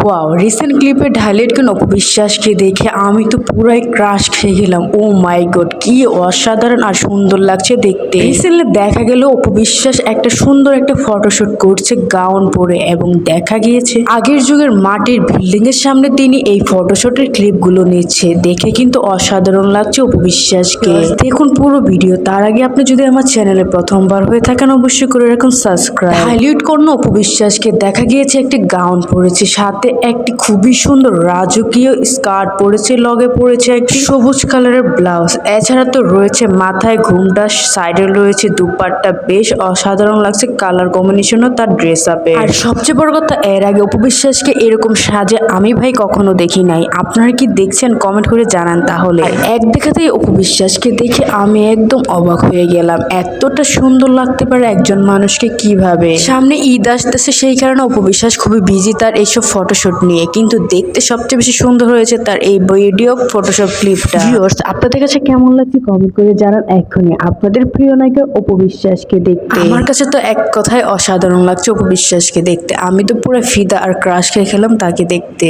Wow recent ক্লিপে highlight কেন অপবিশ্বাসকে দেখে আমি তো পুরাই ক্রাশ খেয়ে গেলাম। ও মাই গড কি অসাধারণ আর সুন্দর লাগছে দেখতে। রিসেন্টলি দেখা গেল অপবিশ্বাস একটা সুন্দর একটা ফটোশুট করছে গাউন পরে এবং দেখা গিয়েছে আগের যুগের মাটির বিল্ডিং এর সামনে তিনি এই ফটোশুটের ক্লিপগুলো নিচ্ছে। দেখে কিন্তু অসাধারণ লাগছে অপবিশ্বাসকে। দেখুন পুরো ভিডিও তার আগে আপনি যদি আমার চ্যানেলে প্রথমবার হয়ে থাকেন অবশ্যই করে রাখুন সাবস্ক্রাইব হাইলাইট করুন অপবিশ্বাসকে। দেখা গিয়েছে একটি গাউন পরেছে সাথে একটি খুবই সুন্দর রাজকীয় স্কার্ট পরেছে লগে পরেছে একটি সবুজ কালারের ব্লাউজ। এছাড়া তো রয়েছে মাথায় ঘুমটা সাইডে রয়েছে দুপাট্টা বেশ অসাধারণ লাগছে কালার কম্বিনেশনও তার ড্রেস আপে আর সবচেয়ে বড় কথা এর আগে উপবিশ্বাসকে এরকম সাজে আমি ভাই কখনো দেখি নাই। আপনারা কি দেখছেন কমেন্ট করে জানান তাহলে। এক দেখাতেই অপবিশ্বাসকে দেখে আমি একদম অবাক হয়ে গেলাম। এতটা সুন্দর লাগতে পারে একজন মানুষকে কীভাবে? সামনে ঈদ আসতেছে সেই কারণে উপবিশ্বাস খুবই বিজি তার এইসব ফটোশুট নিয়ে কিন্তু দেখতে সবচেয়ে বেশি সুন্দর হয়েছে তার এই ভিডিও ফটোশপ ক্লিপটা ভিউয়ার্স আপনাদের কাছে কেমন লাগছে কমেন্ট করে জানান এখনই আপনাদের প্রিয় নায়িকা অপবিশ্বাসকে দেখতে। আমার কাছে তো এক কথায় অসাধারণ লাগছে অপবিশ্বাসকে দেখতে। আমি তো পুরো ফিদা আর ক্রাশ খেয়ে খেলাম তাকে দেখতে।